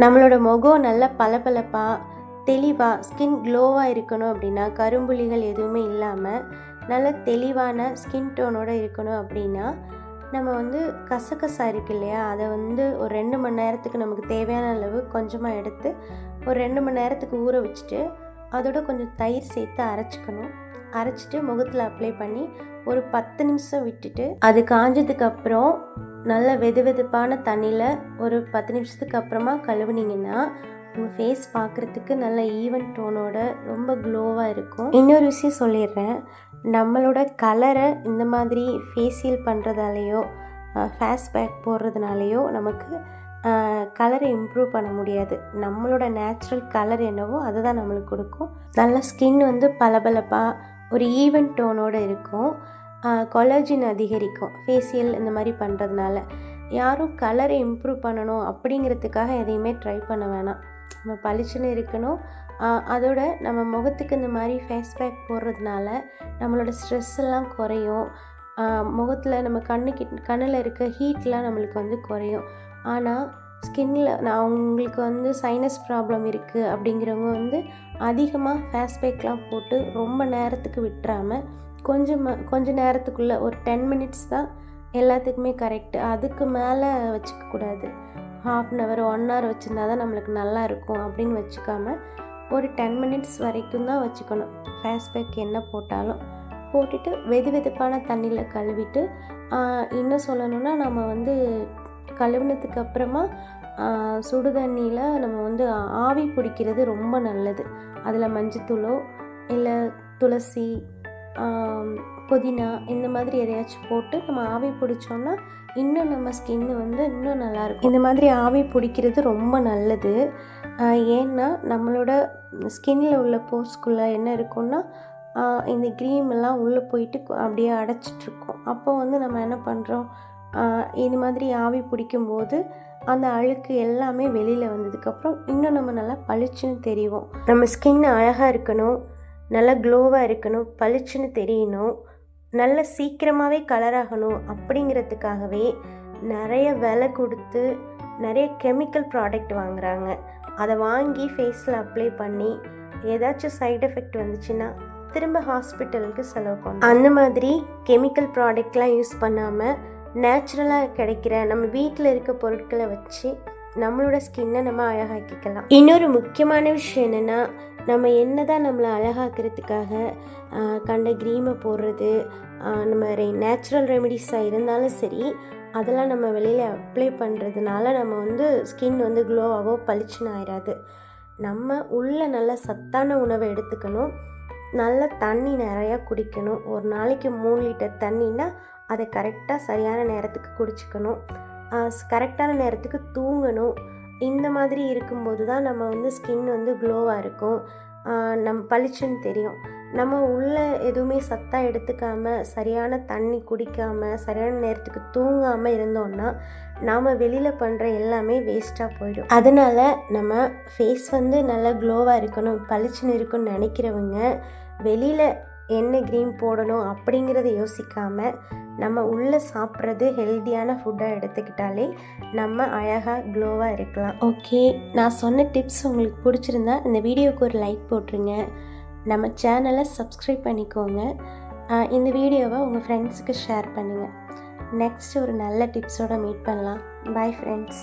நம்மளோட முகம் நல்ல பளபளப்பாக தெளிவாக ஸ்கின் க்ளோவாக இருக்கணும் அப்படின்னா கரும்புள்ளிகள் எதுவுமே இல்லாமல் நல்ல தெளிவான ஸ்கின் டோனோடு இருக்கணும் அப்படின்னா நம்ம வந்து கசகசா இருக்கு இல்லையா? அதை வந்து ஒரு ரெண்டு மணி நேரத்துக்கு நமக்கு தேவையான அளவு கொஞ்சமாக எடுத்து ஒரு ரெண்டு மணி நேரத்துக்கு ஊற வச்சுட்டு அதோட கொஞ்சம் தயிர் சேர்த்து அரைச்சிக்கணும். அரைச்சிட்டு முகத்தில் அப்ளை பண்ணி ஒரு பத்து நிமிஷம் விட்டுட்டு அது காஞ்சதுக்கப்புறம் நல்ல வெது வெதுப்பான தண்ணியில் ஒரு பத்து நிமிஷத்துக்கு அப்புறமா கழுவுனீங்கன்னா உங்கள் ஃபேஸ் பார்க்குறதுக்கு நல்ல ஈவன் டோனோட ரொம்ப க்ளோவாக இருக்கும். இன்னொரு விஷயம் சொல்லிடுறேன். நம்மளோட கலரை இந்த மாதிரி ஃபேஷியல் பண்ணுறதாலேயோ ஃபேஸ் பேக் போடுறதுனாலையோ நமக்கு கலரை இம்ப்ரூவ் பண்ண முடியாது. நம்மளோட நேச்சுரல் கலர் என்னவோ அதை தான் நம்மளுக்கு கொடுக்கும். நல்ல ஸ்கின் வந்து பளபளப்பாக ஒரு ஈவன் டோனோடு இருக்கும். கொலஜின் அதிகரிக்கும். ஃபேஷியல் இந்த மாதிரி பண்ணுறதுனால யாரும் கலரை இம்ப்ரூவ் பண்ணணும் அப்படிங்கிறதுக்காக எதையுமே ட்ரை பண்ண வேணாம். நம்ம பளிச்சுன்னு இருக்கணும். அதோட நம்ம முகத்துக்கு இந்த மாதிரி ஃபேஸ் பேக் போடுறதுனால நம்மளோட ஸ்ட்ரெஸ் எல்லாம் குறையும். முகத்தில் நம்ம கண்ணுக்கு கண்ணில் இருக்க ஹீட்லாம் நம்மளுக்கு வந்து குறையும். ஆனால் ஸ்கின்னில் நான் உங்களுக்கு வந்து சைனஸ் ப்ராப்ளம் இருக்குது அப்படிங்கிறவங்க வந்து அதிகமாக ஃபேஸ் பேக்லாம் போட்டு ரொம்ப நேரத்துக்கு விட்டுறாமல் கொஞ்சமாக கொஞ்ச நேரத்துக்குள்ளே ஒரு டென் மினிட்ஸ் தான் எல்லாத்துக்குமே கரெக்டு அதுக்கு மேலே வச்சுக்கக்கூடாது half an hour one hour வச்சுருந்தா தான் நம்மளுக்கு நல்லா இருக்கும் அப்படின்னு வச்சுக்காம ஒரு டென் மினிட்ஸ் வரைக்கும் தான் வச்சுக்கணும். ஃபேஸ் பேக் என்ன போட்டாலும். போட்டுட்டு வெது வெதுப்பான தண்ணியில் கழுவிட்டு இன்னும் சொல்லணும்னா நம்ம வந்து கழுவுனதுக்கு அப்புறமா சுடு தண்ணியில் நம்ம வந்து ஆவி பிடிக்கிறது ரொம்ப நல்லது. அதில் மஞ்சத்தூளோ இல்லை துளசி புதினா இந்த மாதிரி எதையாச்சும் போட்டு நம்ம ஆவி பிடிச்சோன்னா இன்னும் நம்ம ஸ்கின்னு வந்து இன்னும் நல்லாயிருக்கும். இந்த மாதிரி ஆவி பிடிக்கிறது ரொம்ப நல்லது. ஏன்னா நம்மளோட ஸ்கின்னில் உள்ள போஸ்க்குள்ளே என்ன இருக்கும்னா இந்த க்ரீம் எல்லாம் உள்ளே போயிட்டு அப்படியே அடைச்சிட்ருக்கோம். அப்போ வந்து நம்ம என்ன பண்ணுறோம் இது மாதிரி ஆவி பிடிக்கும்போது அந்த அழுக்கு எல்லாமே வெளியில் வந்ததுக்கப்புறம் இன்னும் நம்ம நல்லா பளிச்சுன்னு தெரியும் நம்ம ஸ்கின் அழகாக இருக்கணும். நல்லா க்ளோவாக இருக்கணும் பளிச்சுன்னு தெரியணும் நல்ல சீக்கிரமாகவே கலர் ஆகணும் அப்படிங்கிறதுக்காகவே நிறைய விலை கொடுத்து நிறைய கெமிக்கல் ப்ராடக்ட் வாங்குறாங்க. அதை வாங்கி ஃபேஸில் அப்ளை பண்ணி ஏதாச்சும் சைட் எஃபெக்ட் வந்துச்சுன்னா திரும்ப ஹாஸ்பிட்டலுக்கு செலவு பண்ணும் அந்த மாதிரி கெமிக்கல் ப்ராடக்ட்லாம் யூஸ் பண்ணாமல் நேச்சுரலாக கிடைக்கிற நம்ம வீட்டில் இருக்க பொருட்களை வச்சு நம்மளோட ஸ்கின்னை நம்ம அழகாக்கிக்கலாம். இன்னொரு முக்கியமான விஷயம் என்னென்னா நம்ம என்ன தான் நம்மளை அழகாக்கிறதுக்காக கண்ட க்ரீமை போடுறது நம்ம ரெ நேச்சுரல் ரெமெடிஸாக இருந்தாலும் சரி அதெல்லாம் நம்ம வெளியில் அப்ளை பண்ணுறதுனால நம்ம வந்து ஸ்கின் வந்து க்ளோவாகவோ பளிச்சுன்னு ஆயிடாது நம்ம உள்ள நல்ல சத்தான உணவை எடுத்துக்கணும். நல்ல தண்ணி நிறையா குடிக்கணும். ஒரு நாளைக்கு மூணு லிட்டர் தண்ணின்னா அதை கரெக்டாக சரியான நேரத்துக்கு குடிச்சுக்கணும். கரெக்டான நேரத்துக்கு தூங்கணும். இந்த மாதிரி இருக்கும்போது தான் நம்ம வந்து ஸ்கின் வந்து க்ளோவாக இருக்கும். நம் நம்ம பளிச்சுன்னு தெரியும். நம்ம உள்ள எதுவுமே சத்தாக எடுத்துக்காமல் சரியான தண்ணி குடிக்காமல் சரியான நேரத்துக்கு தூங்காமல் இருந்தோம்னா நாம் வெளியில் பண்ணுற எல்லாமே வேஸ்ட்டாக போயிடும். அதனால் நம்ம ஃபேஸ் வந்து நல்லா க்ளோவாக இருக்கணும் பளிச்சுன்னு இருக்குன்னு நினைக்கிறவங்க வெளியில் என்ன க்ரீம் போடணும் அப்படிங்கிறத யோசிக்காமல் நம்ம உள்ளே சாப்பிட்றது ஹெல்த்தியான ஃபுட்டாக எடுத்துக்கிட்டாலே நம்ம அழகாக க்ளோவாக இருக்கலாம். ஓகே நான் சொன்ன டிப்ஸ் உங்களுக்கு பிடிச்சிருந்தா இந்த வீடியோவுக்கு ஒரு லைக் போட்டுருங்க. நம்ம சேனலை சப்ஸ்கிரைப் பண்ணிக்கோங்க. இந்த வீடியோவை உங்கள் ஃப்ரெண்ட்ஸுக்கு ஷேர் பண்ணுங்கள் நெக்ஸ்ட் ஒரு நல்ல டிப்ஸோட மீட் பண்ணலாம். Bye friends